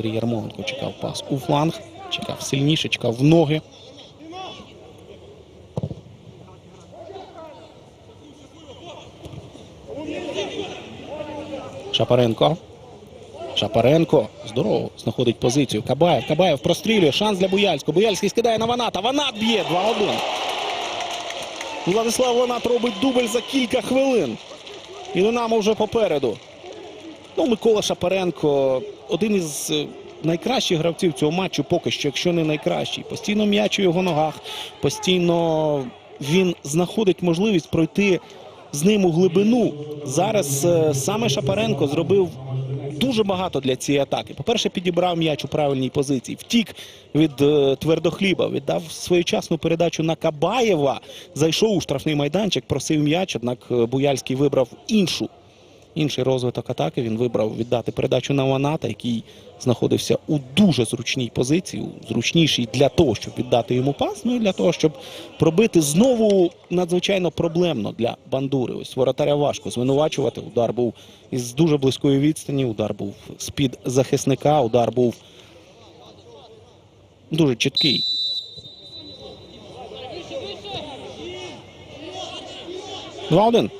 Андрій Ярмоленко чекав пас у фланг, чекав сильніше, чекав в ноги. Шапаренко. Шапаренко здорово знаходить позицію. Кабаєв. Кабаєв прострілює. Шанс для Буяльського. Буяльський скидає на Ваната. Ванат б'є 2-1. Владислав Ванат робить дубль за кілька хвилин. І Динамо вже попереду. Ну, Микола Шапаренко один із е, найкращих гравців цього матчу, поки що, якщо не найкращий. Постійно м'яч у його ногах, постійно він знаходить можливість пройти з ним у глибину. Зараз е, саме Шапаренко зробив дуже багато для цієї атаки. По-перше, підібрав м'яч у правильній позиції, втік від е, твердохліба, віддав своєчасну передачу на Кабаєва, зайшов у штрафний майданчик, просив м'яч, однак Буяльський вибрав іншу інший розвиток атаки. Він вибрав віддати передачу на Ваната, який знаходився у дуже зручній позиції, зручнішій для того, щоб віддати йому пас, ну і для того, щоб пробити знову надзвичайно проблемно для бандури. Ось воротаря важко звинувачувати. Удар був із дуже близької відстані, удар був з-під захисника, удар був дуже чіткий. Два один.